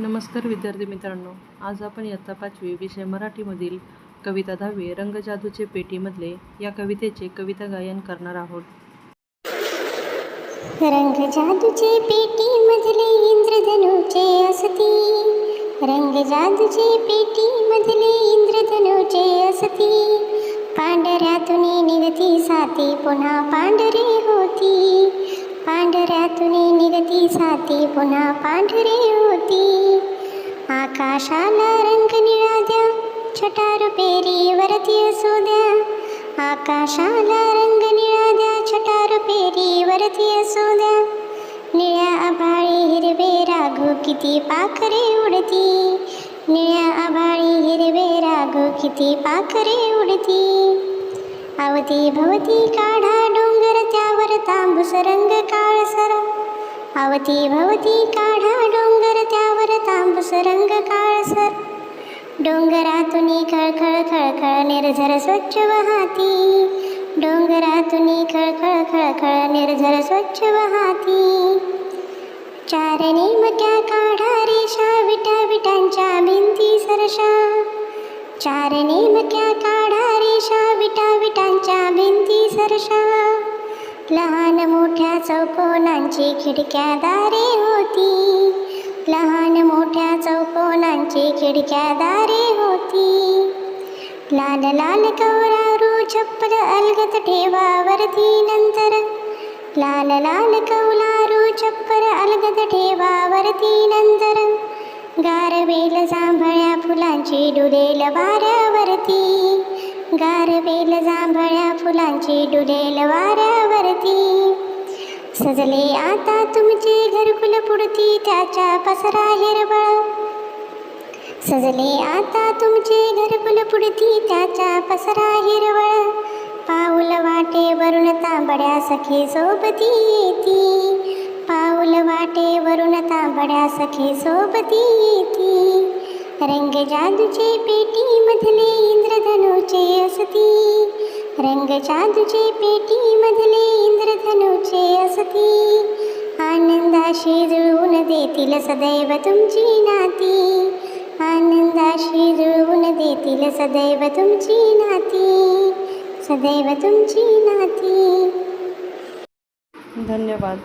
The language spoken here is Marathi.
नमस्कार विद्यार्थी मित्रांनो आज आपण इयत्ता पाचवी विषय मराठीमधील कविता दहावी रंगजादूचे पेटीमधले या कवितेचे कविता गायन करणार आहोत. रंग जादूचे पेटी मधले इंद्रधनुचे असती. रंग जादूचे पेटी मधले इंद्रधनुचे असती. पांढऱ्यातून निगती साती पुन्हा पांढरी होती. पांढऱ्यातून निगती साती पुन्हा पांढरी होती. आकाशाला रंग निळा द्या छटा रुपेरी वरती असू द्या आकाशाला रंग निळा द्या छटा रुपेरी वरती असू द्या निळ्या आभाळी हिरवे राघू किती पाखरे उडती. निळ्या आभाळी हिरवे राघू किती पाखरे उडती. अवती भवती काढा डोंगर त्यावर तांबूस रंग काळसर. अवती भवती काढा डोंगर त्यावर तांबूस रंग काळसर डोंगरातून खळखळ खळखळ निर्झर स्वच्छ वाहती. डोंगरातून खळखळ खळखळ निर्झर स्वच्छ वाहती. चारणी मट्या काढा रेषा विटा विटांच्या भिंती सरशा. चार नेमक्या काढा रेषा विटा विटांच्या भिंती सरशा. लहान मोठ्या चौकोनांची खिडक्या दारे होती. लहान मोठ्या चौकोनांची खिडक्या दारे होती. लाल लाल कवरारू छप्पर अलगत ठेवावरती नंतर. लाल लाल कौलारू छप्पर अलगत ठेवावरती नंतर. गारवेल जांभळ्या फुलांची डुलेल वाऱ्यावरती. गारवेल जांभळ्या फुलांची डुलेल वाऱ्यावरती. सजले आता तुमचे घरकुल पुडती त्याच्या पसरा हिरवळ. सजले आता तुमचे घरकुल पुडती त्याच्या पसरा हिरवळ. पाऊल वाटे वरुण तांबड्या सखी सोबती येती. पाऊल वाटे वरुण तांबड्या सखी सोबती येती. रंग जादूचे पेटी मधले इंद्रधनुचे असती. रंग जादूचे पेटी मधले इंद्रधनुचे असती. आनंदाशी जुळवून देतील सदैव तुमची नाती. आनंदाशी जुळवून देतील सदैव तुमची नाती. सदैव तुमची नाती. धन्यवाद.